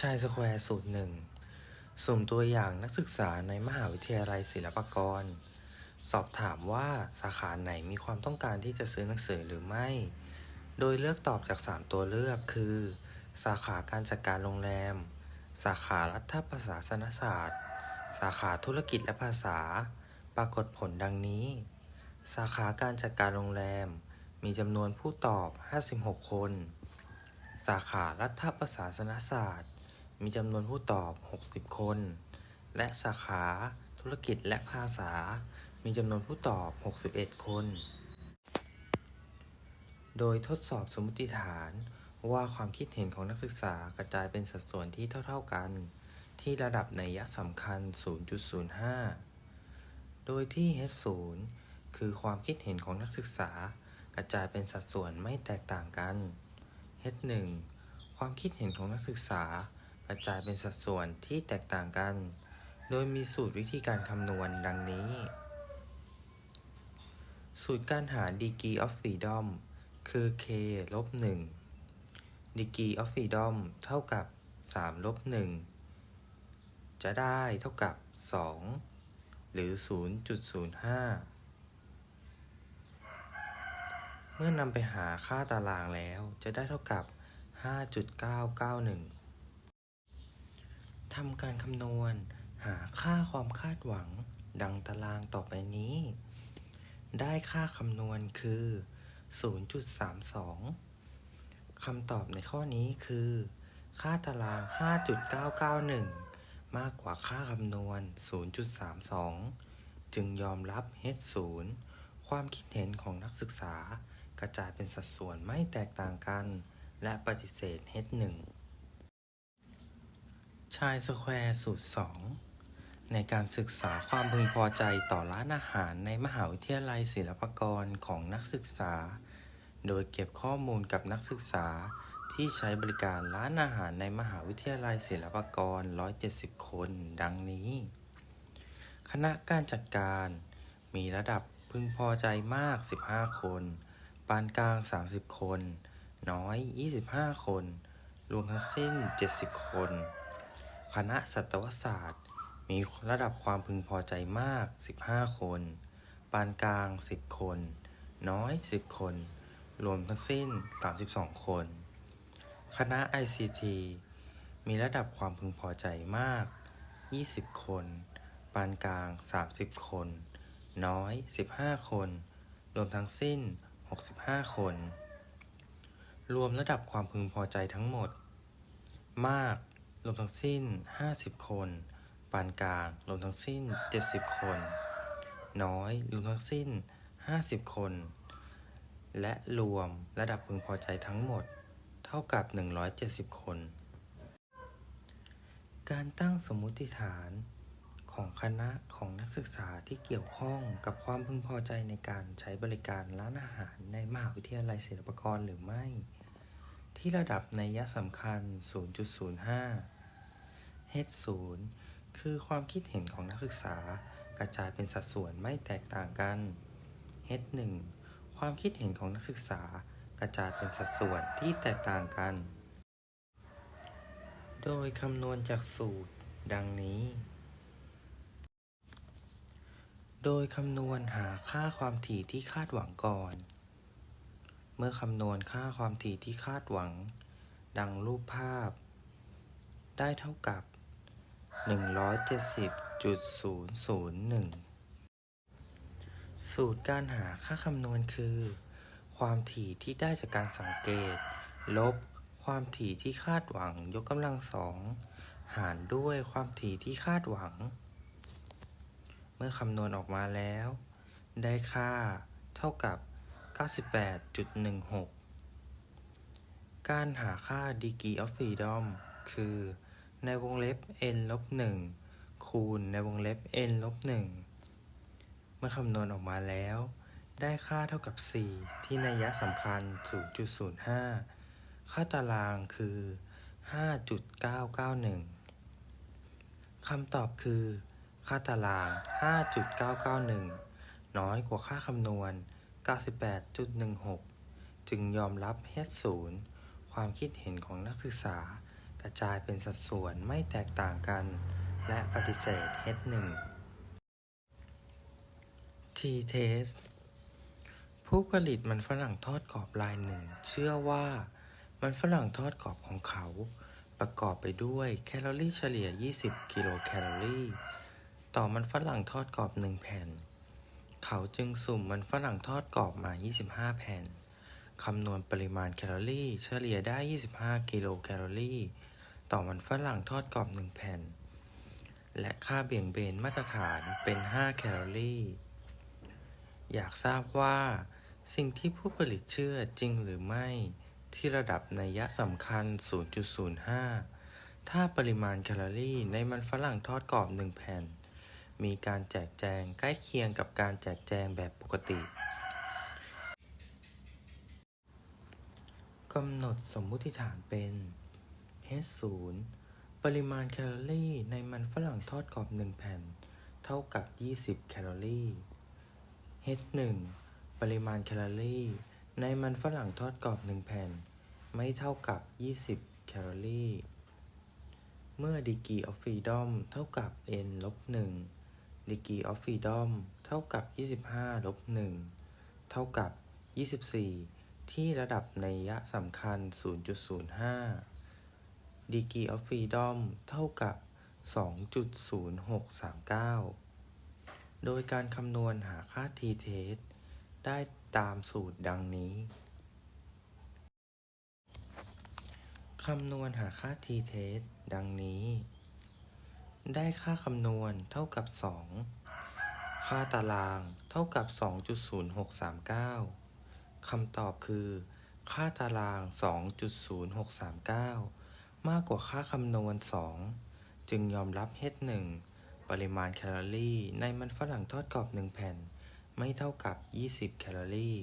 ชายสแควร์สูตรหนึ่งสุ่มตัวอย่างนักศึกษาในมหาวิทยาลัยศิลปากร สอบถามว่าสาขาไหนมีความต้องการที่จะซื้อหนังสือหรือไม่ โดยเลือกตอบจาก 3 ตัวเลือกคือ สาขาการจัดการโรงแรม สาขารัฐประศาสนศาสตร์ สาขาธุรกิจและภาษา ปรากฏผลดังนี้ สาขาการจัดการโรงแรม มีจำนวนผู้ตอบ 56 คน สาขารัฐประศาสนศาสตร์ มีจำนวนผู้ตอบ 60 คน และสาขาธุรกิจและภาษา มีจำนวนผู้ตอบ 61 คน โดยทดสอบสมมติฐานว่าความคิดเห็นของนักศึกษากระจายเป็นสัดส่วนที่เท่า ๆกัน ที่ระดับในัยสำคัญ 0.05 โดยที่ H0 คือความคิดเห็นของนักศึกษากระจายเป็นสัดส่วนไม่แตกต่างกัน H1 ความคิดเห็นของนักศึกษา กระจายเป็นสัดส่วนที่แตกต่างกัน โดยมีสูตรวิธีการคำนวณดังนี้ สูตรการหา degree of freedom คือ k ลบ1 degree of freedom เท่ากับ 3 ลบ 1 จะได้เท่ากับ 2 หรือ 0.05เมื่อนำไปหาค่าตารางแล้วจะได้เท่ากับ 5.991 ทำการคำนวณ หาค่าความคาดหวัง ดังตารางต่อไปนี้ ได้ค่าคำนวณคือ 0.32 คำตอบในข้อนี้คือ ค่าตาราง 5.991 มากกว่าค่าคำนวณ 0.32 จึงยอมรับ H0 ความคิดเห็นของนักศึกษากระจายเป็นสัดส่วนไม่แตกต่างกัน และปฏิเสธ H1 ชายสแควร์สูตร 2 ในการศึกษาความพึงพอใจต่อร้านอาหารในมหาวิทยาลัยศิลปากรของนักศึกษา โดยเก็บข้อมูลกับนักศึกษาที่ใช้บริการร้านอาหารในมหาวิทยาลัยศิลปากร 170 คน ดังนี้ คณะการจัดการ มีระดับพึงพอใจมาก 15 คน ปานกลาง 30 คน น้อย 25 คน รวมทั้งสิ้น 70 คน คณะสัตวศาสตร์ มีระดับความพึงพอใจมาก 15 คน ปานกลาง 10 คน น้อย 10 คน รวมทั้งสิ้น 32 คน คณะ ICT มีระดับความพึงพอใจมาก 20 คน ปานกลาง 30 คน น้อย 15 คน รวมทั้งสิ้น 65 คน รวมระดับความพึงพอใจทั้งหมด มาก รวมทั้งสิ้น 50 คน ปานกลางรวมทั้งสิ้น 70 คน น้อยรวมทั้งสิ้น 50 คน และรวมระดับพึงพอใจทั้งหมด เท่ากับ 170 คน การตั้งสมมุติฐานของคณะของนักศึกษาที่เกี่ยวข้องกับความพึงพอใจในการใช้บริการร้านอาหารในมหาวิทยาลัยศิลปากรหรือไม่ ที่ระดับนัยสำคัญ 0.05 H0 คือความคิดเห็นของนักศึกษากระจายเป็นสัดส่วนไม่แตกต่างกัน H1 ความคิดเห็นของนักศึกษากระจายเป็นสัดส่วนที่แตกต่างกัน โดยคำนวณจากสูตรดังนี้ โดยคำนวณหาค่าความถี่ที่คาดหวังก่อน มื่อคำนวณค่าความถี่ที่คาดหวัง ดังรูปภาพ ได้เท่ากับ 170.001 สูตรการหาค่าคำนวณคือ ความถี่ที่ได้จากการสังเกต ลบ ความถี่ที่คาดหวังยกกำลังสองหารด้วยความถี่ที่คาดหวัง เมื่อคำนวณออกมาแล้ว ได้ค่าเท่ากับ 98.16 การหาค่า degree of freedom คือ ในวงเล็บ n ลบ1คูณในวงเล็บ n ลบ1เมื่อคำนวณออกมาแล้ว ได้ค่าเท่ากับ 4 ที่นัยสำคัญ 0.05 ค่าตารางคือ 5.991 คำตอบคือ ค่าตาราง 5.991 น้อยกว่าค่าคำนวณ 0.05 98.16 จึงยอมรับ H0 ความคิดเห็นของนักศึกษากระจายเป็นสัดส่วนไม่แตกต่างกัน และปฏิเสธ H1 T-test ผู้ผลิตมันฝรั่งทอดกรอบรายหนึ่ง เชื่อว่ามันฝรั่งทอดกรอบของเขา ประกอบไปด้วยแคลอรี่เฉลี่ย 20 กิโลแคลอรี่ ต่อมันฝรั่งทอดกรอบหนึ่งแผ่น เขาจึงสุ่มมันฝรั่งทอดกรอบมา 25 แผ่น คำนวณปริมาณแคลอรี่ เฉลี่ยได้ 25 กิโลแคลอรี่ ต่อมันฝรั่งทอดกรอบหนึ่งแผ่น และค่าเบี่ยงเบนมาตรฐานเป็น 5 แคลอรี่ อยากทราบว่า สิ่งที่ผู้ผลิตเชื่อจริงหรือไม่ ที่ระดับนัยะสำคัญ 0.05 ถ้าปริมาณแคลอรี่ในมันฝรั่งทอดกรอบหนึ่งแผ่น มีการแจกแจงใกล้เคียงกับการแจกแจงแบบปกติกำหนดสมมุติฐานเป็น H0 ปริมาณแคลอรี่ในมันฝรั่งทอดกรอบหนึ่งแผ่น เท่ากับ 20 แคลอรี่ H1 ปริมาณแคลอรี่ในมันฝรั่งทอดกรอบหนึ่งแผ่น ไม่เท่ากับ 20 แคลอรี่ เมื่อ degree of freedom เท่ากับ n ลบ1 degree of freedom เท่ากับ 25 ลบ 1 เท่ากับ 24 ที่ระดับนัยยะสำคัญ 0.05 degree of freedom เท่ากับ 2.0639 โดยการคำนวณหาค่า t-test ได้ตามสูตรดังนี้ คำนวณหาค่า t-test ดังนี้ ได้ค่าคำนวณเท่ากับ 2 ค่าตารางเท่ากับ 2.0639 คำตอบคือ ค่าตาราง 2.0639 มากกว่าค่าคำนวณ 2 จึงยอมรับ H1 ปริมาณแคลอรี่ในมันฝรั่งทอดกรอบหนึ่งแผ่น ไม่เท่ากับ 20 แคลอรี่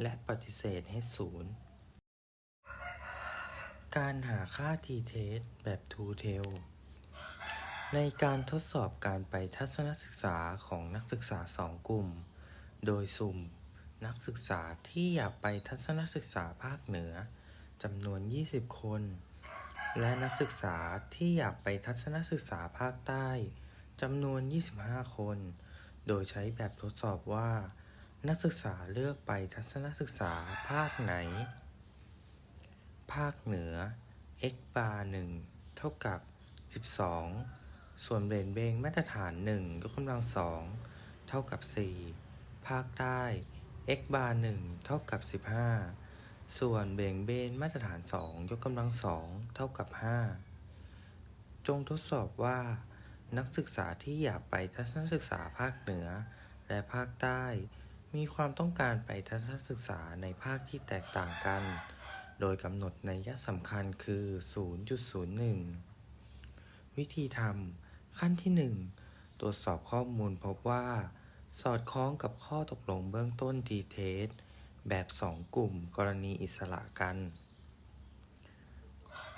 และปฏิเสธ H0 การหาค่า t-test แบบ two tail ในการทดสอบการไปทัศนศึกษาของนักศึกษาสองกลุ่ม โดยสุ่ม นักศึกษาที่อยากไปทัศนศึกษาภาคเหนือจำนวน 20 คน และนักศึกษาที่อยากไปทัศนศึกษาภาคใต้จำนวน 25 คน โดยใช้แบบทดสอบว่า นักศึกษาเลือกไปทัศนศึกษาภาคไหน ภาคเหนือ x bar 1เท่ากับ 12 ส่วนเบนเบงมาตรฐาน 1 ยกกำลัง2เท่ากับ 4 ภาคใต้ x bar 1เท่ากับ 15 ส่วนเบงเบนมาตรฐาน 2 ยกกำลัง2เท่ากับ 5 จงทดสอบว่า นักศึกษาที่อยากไปทัศนศึกษาภาคเหนือ และภาคใต้ มีความต้องการไปทัศนศึกษาในภาคที่แตกต่างกัน โดยกำหนดในยยะสำคัญคือ 0.01 วิธีทำ ขั้นที่ 1 ตรวจสอบข้อมูลพบว่า สอดคล้องกับข้อตกลงเบื้องต้นดีเทสแบบ 2 กลุ่มกรณีอิสระกัน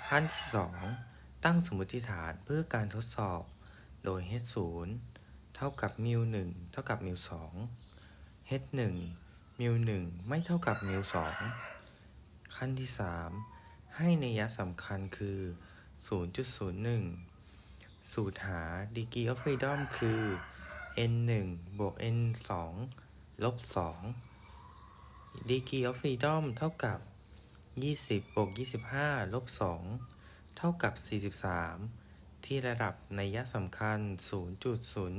ขั้นที่ 2 ตั้งสมมติฐานเพื่อการทดสอบ โดย h0 เท่ากับมิว1เท่ากับมิว2 h 1มิว1ไม่เท่ากับมิว2ขั้นที่ 3 ให้ในยะสำคัญคือ 0.01 สูตรหา degree of freedom คือ n 1บวก n 2ลบ2 degree of freedom เท่ากับ 20บวก25ลบ2เท่ากับ 43 ที่ระดับในยะสำคัญ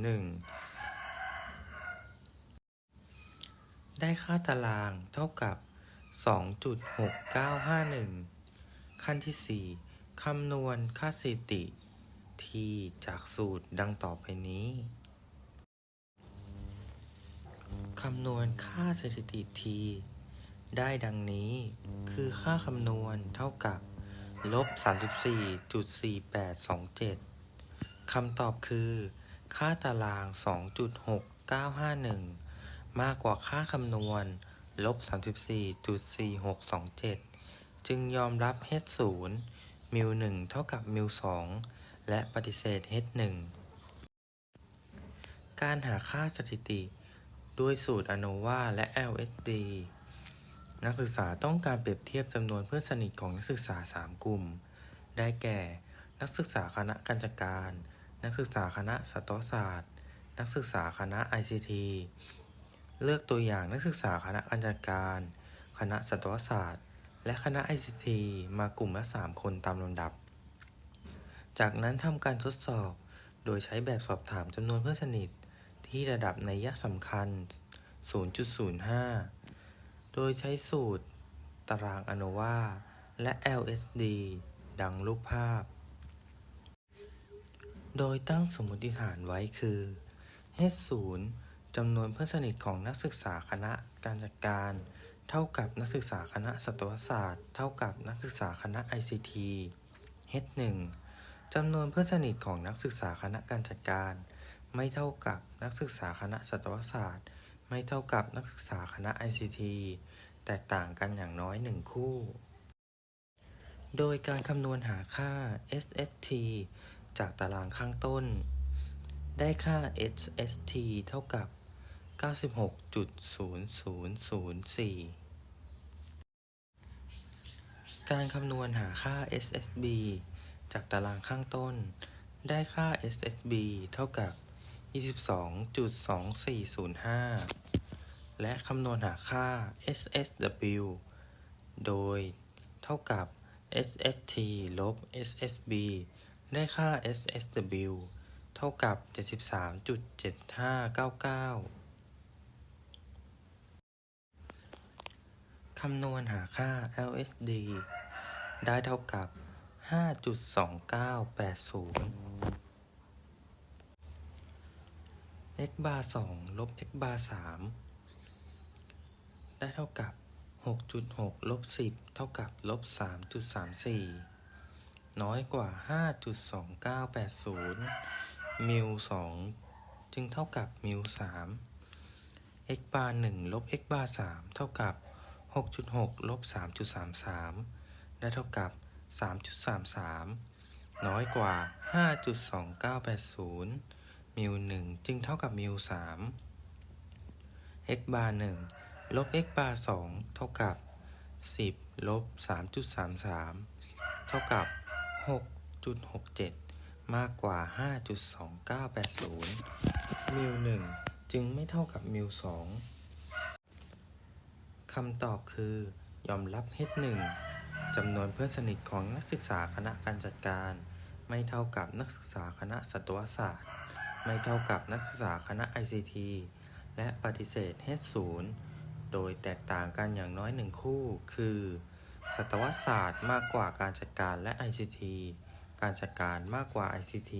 0.01 ได้ค่าตารางเท่ากับ 2.6951 ขั้นที่ 4 คำนวณค่าสถิติ t จากสูตรดังต่อไปนี้คำนวณค่าสถิติ t ได้ดังนี้คือค่าคำนวณเท่ากับลบ 34.4827 คำตอบคือ ค่าตาราง 2.6951 มากกว่าค่าคำนวณลบ 34.4627 จึงยอมรับ h0 มิว1เท่ากับมิว2 และปฏิเสธ h1 การหาค่าสถิติ ด้วยสูตร ANOVA และ LSD นักศึกษาต้องการเปรียบเทียบจำนวนเพื่อนสนิทของนักศึกษา 3 กลุ่ม ได้แก่ นักศึกษาคณะการจัดการ นักศึกษาคณะสัตวศาสตร์ นักศึกษาคณะ ICT เลือกตัวอย่างนักศึกษาคณะการจัดการ คณะสัตวศาสตร์ และคณะ ICT มากลุ่มละ 3 คนตามลำดับ จากนั้นทำการทดสอบ โดยใช้แบบสอบถามจำนวนเพื่อนสนิท ที่ระดับในยยะสำคัญ 0.05 โดยใช้สูตร ตารางอโนวาและ LSD ดังรูปภาพ โดยตั้งสมมติฐานไว้คือ H0 จำนวนเพื่อนสนิทของนักศึกษาคณะการจัดการ เท่ากับนักศึกษาคณะสัตวศาสตร์ เท่ากับนักศึกษาคณะ ICT H1 จำนวนเพื่อนสนิทของนักศึกษาคณะการจัดการ ไม่เท่ากับนักศึกษาคณะสัตวศาสตร์ ไม่เท่ากับนักศึกษาคณะ ICT แตกต่างกันอย่างน้อยหนึ่งคู่ โดยการคำนวณหาค่า SST จากตารางข้างต้น ได้ค่า SST เท่ากับ 96.0004 การคำนวณหาค่า SSB จากตารางข้างต้น ได้ค่า SSB เท่ากับ 22.2405 และคำนวณหาค่า SSW โดยเท่ากับ SST ลบ SSB ได้ค่า SSW เท่ากับ 73.7599 คำนวณหาค่า LSD ได้เท่ากับ 5.2980 x bar 2ลบ x bar 3ได้เท่ากับ6.6ลบ10เท่ากับลบ3.34น้อยกว่า5.2980มิล2จึงเท่ากับมิล3 x bar 1ลบ x bar 3เท่ากับ6.6ลบ3.33ได้เท่ากับ 3.33 น้อยกว่า 5.2980 มิล1จึงเท่ากับมิล3 x bar 1ลบ x bar 2เท่ากับ 10 ลบ 3.33 เท่ากับ 6.67 มากกว่า 5.2980 มิล1จึงไม่เท่ากับมิล2คำตอบคือยอมรับ H1 จำนวนเพื่อนสนิทของนักศึกษาคณะการจัดการ ไม่เท่ากับนักศึกษาคณะสัตวศาสตร์ ไม่เท่ากับนักศึกษาคณะ ICT และปฏิเสธ H0 โดยแตกต่างกันอย่างน้อยหนึ่งคู่ คือ สัตวศาสตร์มากกว่าการจัดการและ ICT การจัดการมากกว่า ICT